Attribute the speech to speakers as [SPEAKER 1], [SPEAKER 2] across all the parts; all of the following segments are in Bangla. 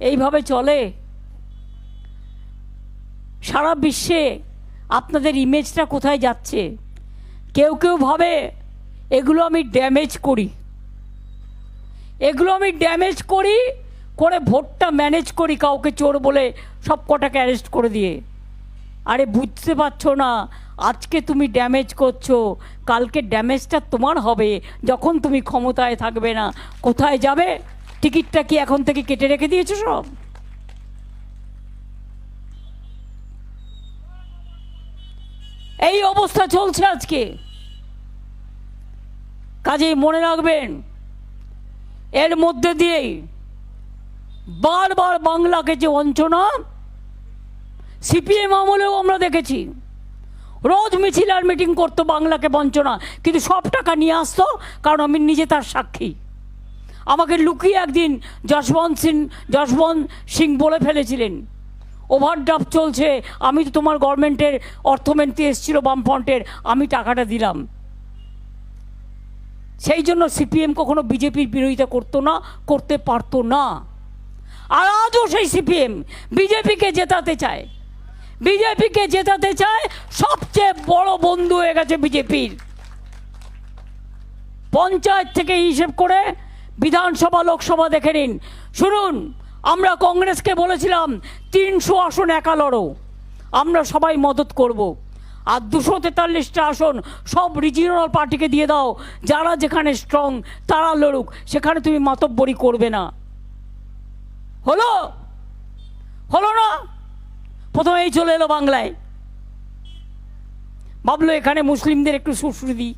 [SPEAKER 1] এইভাবে চলে। সারা বিশ্বে আপনাদের ইমেজটা কোথায় যাচ্ছে? কেউ কেউ ভাবে, এগুলো আমি ড্যামেজ করি। এগুলো আমি ড্যামেজ করি, করে ভোটটা ম্যানেজ করি কাউকে চোর বলে সব কটাকে অ্যারেস্ট করে দিয়ে। আরে বুঝতে পারছ না, আজকে তুমি ড্যামেজ করছ, কালকে ড্যামেজটা তোমার হবে, যখন তুমি ক্ষমতায় থাকবে না। কোথায় যাবে? টিকিটটা কি এখন থেকে কেটে রেখে দিয়েছ সব? এই অবস্থা চলছে আজকে। কাজেই মনে রাখবেন, এর মধ্যে দিয়েই বারবার বাংলাকে যে বঞ্চনা সিপিএম আমলেও আমরা দেখেছি, রোজ মিছিল আর মিটিং করতো বাংলাকে বঞ্চনা, কিন্তু সব টাকা নিয়ে আসতো, কারণ আমি নিজে তার সাক্ষী। আমাকে লুকিয়ে একদিন যশবন্ত সিং যশবন্ত সিং বলে ফেলেছিলেন। ওভারড্রাফট চলছে, আমি তো তোমার গভর্নমেন্টের অর্থমন্ত্রী এসেছিল বামফ্রন্টের, আমি টাকাটা দিলাম। সেই জন্য সিপিএম কখনো বিজেপির বিরোধিতা করতো না, করতে পারতো না। আর আজও সেই সিপিএম বিজেপিকে জেতাতে চায়। বিজেপিকে জেতাতে চায় সবচেয়ে বড় বন্ধু হয়ে গেছে বিজেপির। পঞ্চায়েত থেকে হিসেব করে বিধানসভা, লোকসভা দেখে নিন। শুনুন, আমরা কংগ্রেসকে বলেছিলাম, তিনশো আসন একা লড়ো। আমরা সবাই মদত করব। আর দুশো তেতাল্লিশটা আসন সব রিজিওনাল পার্টিকে দিয়ে দাও। যারা যেখানে স্ট্রং তারা লড়ুক। সেখানে তুমি মাতব্বরি করবে না। হলো? হলো না? প্রথমেই চলে এলো বাংলায়। ভাবলো এখানে মুসলিমদের একটু সুশ্রী দিই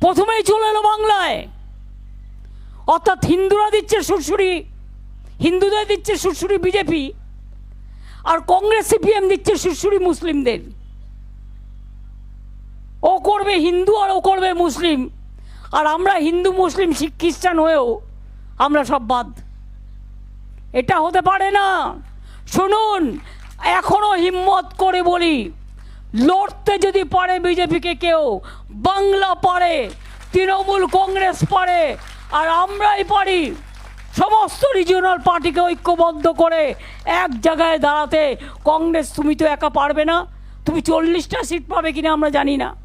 [SPEAKER 1] প্রথমেই চলে এলো বাংলায়। অর্থাৎ হিন্দুরা দিচ্ছে সুরসুরি হিন্দুদের দিচ্ছে সুরসুরি বিজেপি, আর কংগ্রেস সিপিএম দিচ্ছে সুরসুরি মুসলিমদের। ও করবে হিন্দু আর ও করবে মুসলিম। আর আমরা হিন্দু, মুসলিম, শিখ, খ্রিস্টান হয়েও আমরা সব বাদ। এটা হতে পারে না। শুনুন, এখনও হিম্মত করে বলি, লড়তে যদি পারে বিজেপিকে কেউ, বাংলা পারে, তৃণমূল কংগ্রেস পারে আর আমরাই পারি। সমস্ত রিজিওনাল পার্টিকে ঐক্যবদ্ধ করে এক জায়গায় দাঁড়াতে। কংগ্রেস তুমি তো একা পারবে না। তুমি চল্লিশটা সিট পাবে কিনা আমরা জানি না।